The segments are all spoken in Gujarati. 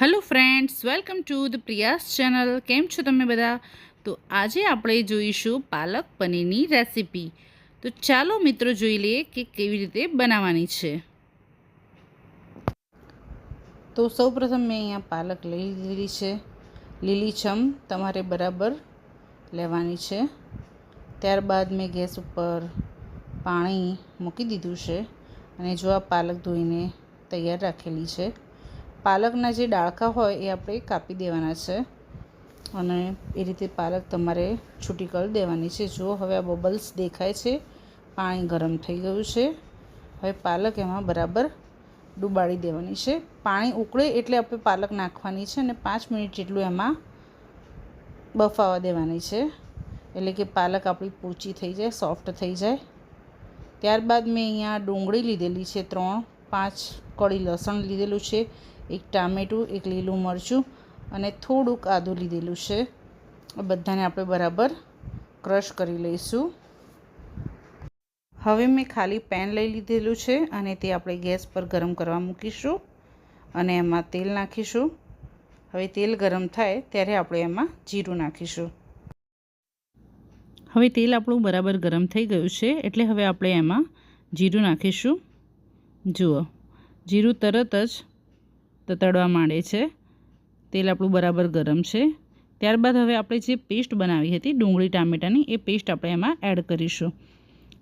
Hello friends welcome to the Priya's channel કેમ છો તમે બધા? તો આજે આપણે જોઈશું પાલક પનીરની રેસીપી. તો ચાલો મિત્રો જોઈ લઈએ કે કેવી રીતે બનાવવાની છે. તો સૌપ્રથમ મેં અહીંયા પાલક લઈ લીધી છે. લીલીછમ તમારે બરાબર લેવાની છે. ત્યારબાદ મેં ગેસ ઉપર પાણી મૂકી દીધું છે. અને જો આ પાલક ધોઈને તૈયાર રાખેલી છે પાલકના જે ડાળખા હોય એ આપણે કાપી દેવાના છે. અને એ રીતે પાલક તમારે છૂટી કરી દેવાની છે. જો હવે આ બબલ્સ દેખાય છે, પાણી ગરમ થઈ ગયું છે. હવે પાલક એમાં બરાબર ડુબાડી દેવાની છે. પાણી ઉકળે એટલે આપણે પાલક નાખવાની છે અને પાંચ મિનિટ જેટલું એમાં બફાવા દેવાની છે. એટલે કે પાલક આપણી પોચી થઈ જાય, સોફ્ટ થઈ જાય. ત્યારબાદ મેં અહીંયા ડુંગળી લીધેલી છે, ત્રણ, પાંચ કળી લસણ લીધેલું છે. એક ટામેટું, એક લીલું મરચું અને થોડુંક આદું લીધેલું છે. બધાને આપણે બરાબર ક્રશ કરી લઈશું. હવે મેં ખાલી પેન લઈ લીધેલું છે અને તે આપણે ગેસ પર ગરમ કરવા મૂકીશું અને એમાં તેલ નાખીશું. હવે તેલ ગરમ થાય ત્યારે આપણે એમાં જીરું નાખીશું. હવે તેલ આપણું બરાબર ગરમ થઈ ગયું છે એટલે હવે આપણે એમાં જીરું નાખીશું. જુઓ, જીરું તરત જ તતડવા માંડે છે. તેલ આપણું બરાબર ગરમ છે. ત્યારબાદ હવે આપણે જે પેસ્ટ બનાવી હતી, ડુંગળી, ટામેટાની, એ પેસ્ટ આપણે એમાં એડ કરીશું.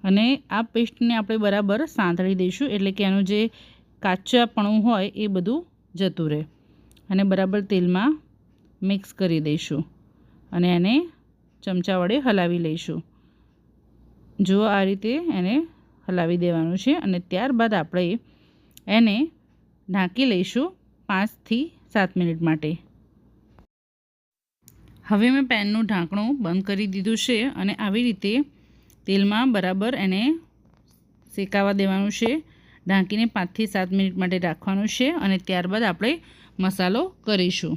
અને આ પેસ્ટને આપણે બરાબર સાંતળી દઈશું, એટલે કે એનું જે કાચાપણું હોય, એ બધું જતું રહે. અને બરાબર તેલમાં મિક્સ કરી દઈશું. અને એને ચમચા વડે હલાવી લઈશું. જો આ રીતે એને હલાવી દેવાનું છે, અને ત્યારબાદ આપણે એને ઢાંકી લઈશું. પાંચથી સાત મિનિટ માટે. હવે મેં પેનનું ઢાંકણું બંધ કરી દીધું છે અને આવી રીતે તેલમાં બરાબર એને શેકાવા દેવાનું છે. ઢાંકીને પાંચથી સાત મિનિટ માટે રાખવાનું છે અને ત્યારબાદ આપણે મસાલો કરીશું.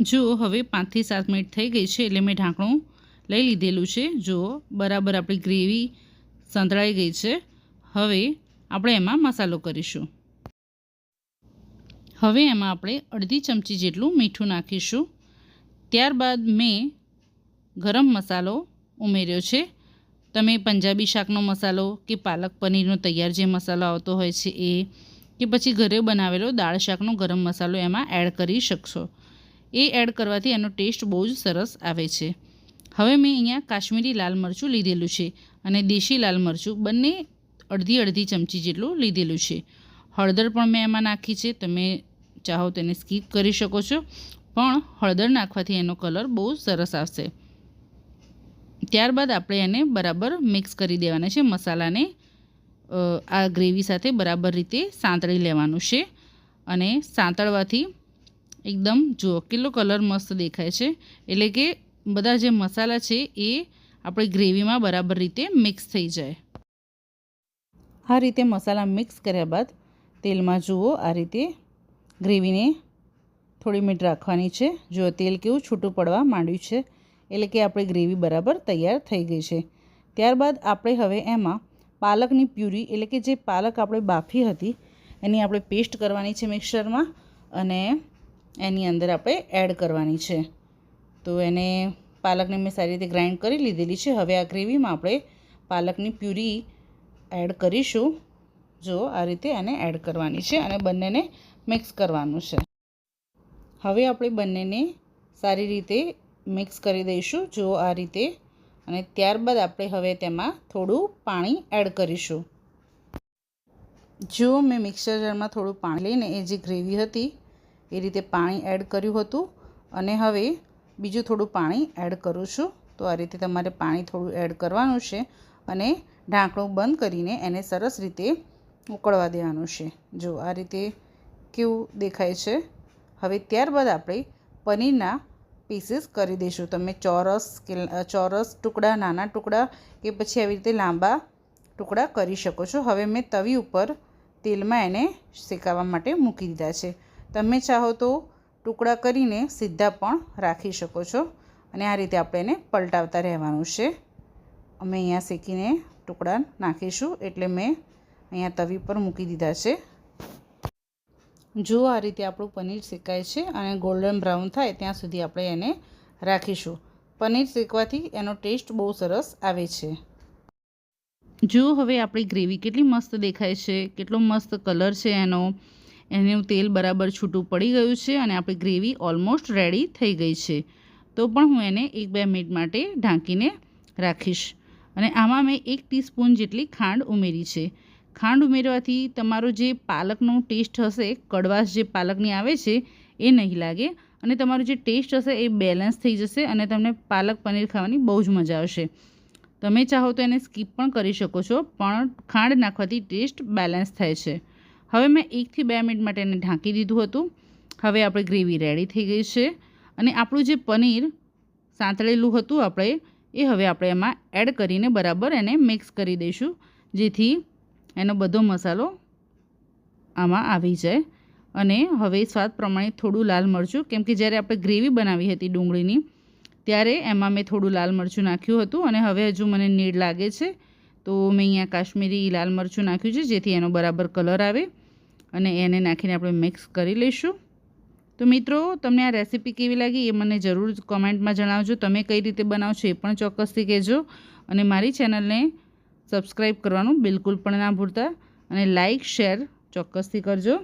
જો હવે પાંચથી સાત મિનિટ થઈ ગઈ છે એટલે મેં ઢાંકણું લઈ લીધેલું છે. જુઓ બરાબર આપણી ગ્રેવી સંતળાઈ ગઈ છે, હવે આપણે એમાં મસાલો કરીશું. હવે એમાં આપણે અડધી ચમચી જેટલું મીઠું નાખીશું. ત્યારબાદ મેં ગરમ મસાલો ઉમેર્યો છે. તમે પંજાબી શાકનો મસાલો કે પાલક પનીરનો તૈયાર જે મસાલો આવતો હોય છે એ, કે પછી ઘરે બનાવેલો દાળ શાકનો ગરમ મસાલો એમાં એડ કરી શકશો. એ એડ કરવાથી એનો ટેસ્ટ બહુ જ સરસ આવે છે. હવે મેં અહીંયા કાશ્મીરી લાલ મરચું લીધેલું છે અને દેશી લાલ મરચું બંને અડધી અડધી ચમચી જેટલું લીધેલું છે. હળદર પણ મેં એમાં નાખી છે. તમે ચાહો તેને સ્કીપ કરી શકો છો. પણ હળદર નાખવાથી એનો કલર બહુ સરસ આવશે. ત્યારબાદ આપણે એને બરાબર મિક્સ કરી દેવાના છે મસાલાને. આ ગ્રેવી સાથે બરાબર રીતે સાંતળી લેવાનું છે. અને સાંતળવાથી એકદમ જુઓ કેટલો કલર મસ્ત દેખાય છે. એટલે કે બધા જે મસાલા છે એ આપણી ગ્રેવીમાં બરાબર રીતે મિક્સ થઈ જાય. આ રીતે મસાલા મિક્સ કર્યા બાદ તેલમાં જુઓ આ રીતે ગ્રેવીને થોડી મિનિટ રાખવાની છે. જો તેલ કેવું છૂટું પડવા માંડ્યું છે. એટલે કે આપણી ગ્રેવી બરાબર તૈયાર થઈ ગઈ છે. ત્યારબાદ આપણે હવે એમાં પાલકની પ્યુરી, એટલે કે જે પાલક આપણે બાફી હતી, એની આપણે પેસ્ટ કરવાની છે મિક્સરમાં અને એની અંદર આપણે એડ કરવાની છે. તો એને પાલકને મેં સારી રીતે ગ્રાઇન્ડ કરી લીધેલી છે. હવે આ ગ્રેવીમાં આપણે પાલકની પ્યુરી એડ કરીશું. જો આ રીતે એને એડ કરવાની છે અને બંનેને મિક્સ કરવાનું છે. હવે આપણે બંનેને સારી રીતે મિક્સ કરી દઈશું, જો આ રીતે. અને ત્યારબાદ આપણે હવે તેમાં થોડું પાણી એડ કરીશું. જો મેં મિક્સર જારમાં થોડું પાણી લઈને એ જે ગ્રેવી હતી, એ રીતે પાણી એડ કર્યું હતું. અને હવે બીજું થોડું પાણી એડ કરું છું. તો આ રીતે તમારે પાણી થોડું એડ કરવાનું છે અને ઢાંકણું બંધ કરીને એને સરસ રીતે ઉકળવા દેવાનું છે. જો આ રીતે કેવું દેખાય છે? હવે ત્યારબાદ આપણે પનીરના પીસીસ કરી દઈશું. તમે ચોરસ કે ચોરસ ટુકડા, નાના ટુકડા કે પછી આવી રીતે લાંબા ટુકડા કરી શકો છો. હવે મેં તવી ઉપર તેલમાં એને શેકાવા માટે મૂકી દીધા છે. તમે ચાહો તો ટુકડા કરીને સીધા પણ રાખી શકો છો અને આ રીતે આપણે એને પલટાવતા રહેવાનું છે. અમે અહીંયા શેકીને ટુકડા નાખીશું એટલે મેં અહીંયા તવી પર મૂકી દીધા છે. જો આ રીતે આપણું પનીર શેકાય છે અને ગોલ્ડન બ્રાઉન થાય, ત્યાં સુધી આપણે એને રાખીશું. પનીર શેકવાથી એનો ટેસ્ટ બહુ સરસ આવે છે. જો હવે આપણી ગ્રેવી કેટલી મસ્ત દેખાય છે, કેટલો મસ્ત કલર છે એનો, એનું તેલ બરાબર છૂટું પડી ગયું છે અને આપણી ગ્રેવી ઓલમોસ્ટ રેડી થઈ ગઈ છે. તો પણ હું એને એક બે મિનિટ માટે ઢાંકીને રાખીશ. અને આમાં મેં એક ટીસ્પૂન જેટલી ખાંડ ઉમેરી છે. ખાંડ ઉમેરવાથી તમારો જે પાલકનો ટેસ્ટ હશે, કડવાશ જે પાલકની આવે છે, એ નહીં લાગે અને તમારો જે ટેસ્ટ હશે એ બેલેન્સ થઈ જશે અને તમને પાલક પનીર ખાવાની બહુ જ મજા આવશે. તમે ચાહો તો એને સ્કીપ પણ કરી શકો છો, પણ ખાંડ નાખવાથી ટેસ્ટ બેલેન્સ થાય છે. હવે મેં એકથી બે મિનિટ માટે એને ઢાંકી દીધું હતું. હવે આપણે ગ્રેવી રેડી થઈ ગઈ છે અને આપણું જે પનીર સાંતળેલું હતું આપણે, એ હવે આપણે એમાં એડ કરીને બરાબર એને મિક્સ કરી દઈશું, જેથી એનો બધો મસાલો આમાં આવી જાય. અને હવે સ્વાદ પ્રમાણે થોડું લાલ મરચું, કેમ કે જ્યારે આપણે ગ્રેવી બનાવી હતી ડુંગળીની, ત્યારે એમાં મેં થોડું લાલ મરચું નાખ્યું હતું. અને હવે હજુ મને નીડ લાગે છે, તો મેં અહીંયા કાશ્મીરી લાલ મરચું નાખ્યું છે, જેથી એનો બરાબર કલર આવે. અને એને નાખીને આપણે મિક્સ કરી લઈશું. તો મિત્રો, તમને આ રેસીપી કેવી લાગી એ મને જરૂર કોમેન્ટમાં જણાવજો. તમે કઈ રીતે બનાવશો એ પણ ચોક્કસથી કહેજો. અને મારી ચેનલને સબસ્ક્રાઈબ કરવાનું બિલકુલ પણ ના ભૂલતા અને લાઇક, શેર ચોક્કસથી કરજો.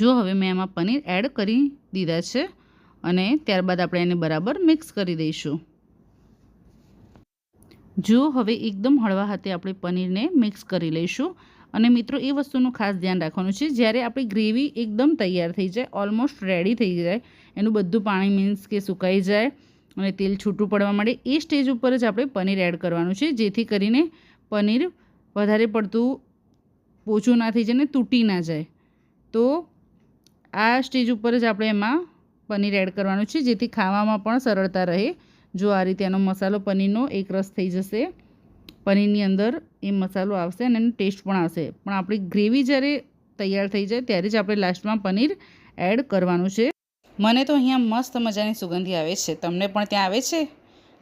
જો હવે મેં એમાં પનીર એડ કરી દીધા છે અને ત્યારબાદ આપણે એને બરાબર મિક્સ કરી દઈશું. જો હવે એકદમ હળવા હાથે આપણે પનીરને મિક્સ કરી લઈશું અને મિત્રો એ વસ્તુનું ખાસ ધ્યાન રાખવાનું છે, જ્યારે આપણી ગ્રેવી એકદમ તૈયાર થઈ જાય, ઓલમોસ્ટ રેડી થઈ જાય, એનું બધું પાણી મીન્સ કે સુકાઈ જાય અને તેલ છૂટું પડવા માંડે એ સ્ટેજ ઉપર જ આપણે પનીર એડ કરવાનું છે, જેથી કરીને પનીર વધારે પડતું પોચું ના થઈ જાય ને તૂટી ના જાય. તો આ સ્ટેજ ઉપર જ આપણે એમાં પનીર એડ કરવાનું છે, જેથી ખાવામાં પણ સરળતા રહે. જો આ રીતે એનો મસાલો પનીરનો એક રસ થઈ જશે, પનીરની અંદર એ મસાલો આવશે અને એનો ટેસ્ટ પણ આવશે. પણ આપણી ગ્રેવી જ્યારે તૈયાર થઈ જાય, ત્યારે જ આપણે લાસ્ટમાં પનીર એડ કરવાનું છે. મને તો અહીંયા મસ્ત મજાની સુગંધી આવે છે. તમને પણ ત્યાં આવે છે?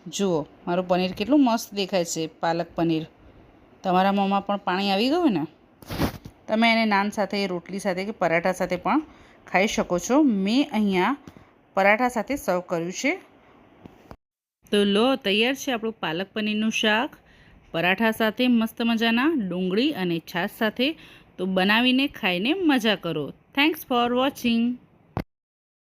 જુઓ, મારું પનીર કેટલું મસ્ત દેખાય છે, પાલક પનીર. તમારા મોંમાં પણ પાણી આવી ગયું ને? તમે એને નાન સાથે, રોટલી સાથે કે પરાઠા સાથે પણ ખાઈ શકો છો. મેં અહીંયા પરાઠા સાથે સર્વ કર્યું છે. તો લો, તૈયાર છે આપણું પાલક પનીરનું શાક. પરાઠા સાથે મસ્ત મજાના ડુંગળી અને છાશ સાથે. તો બનાવીને ખાઈને મજા કરો. Thanks for watching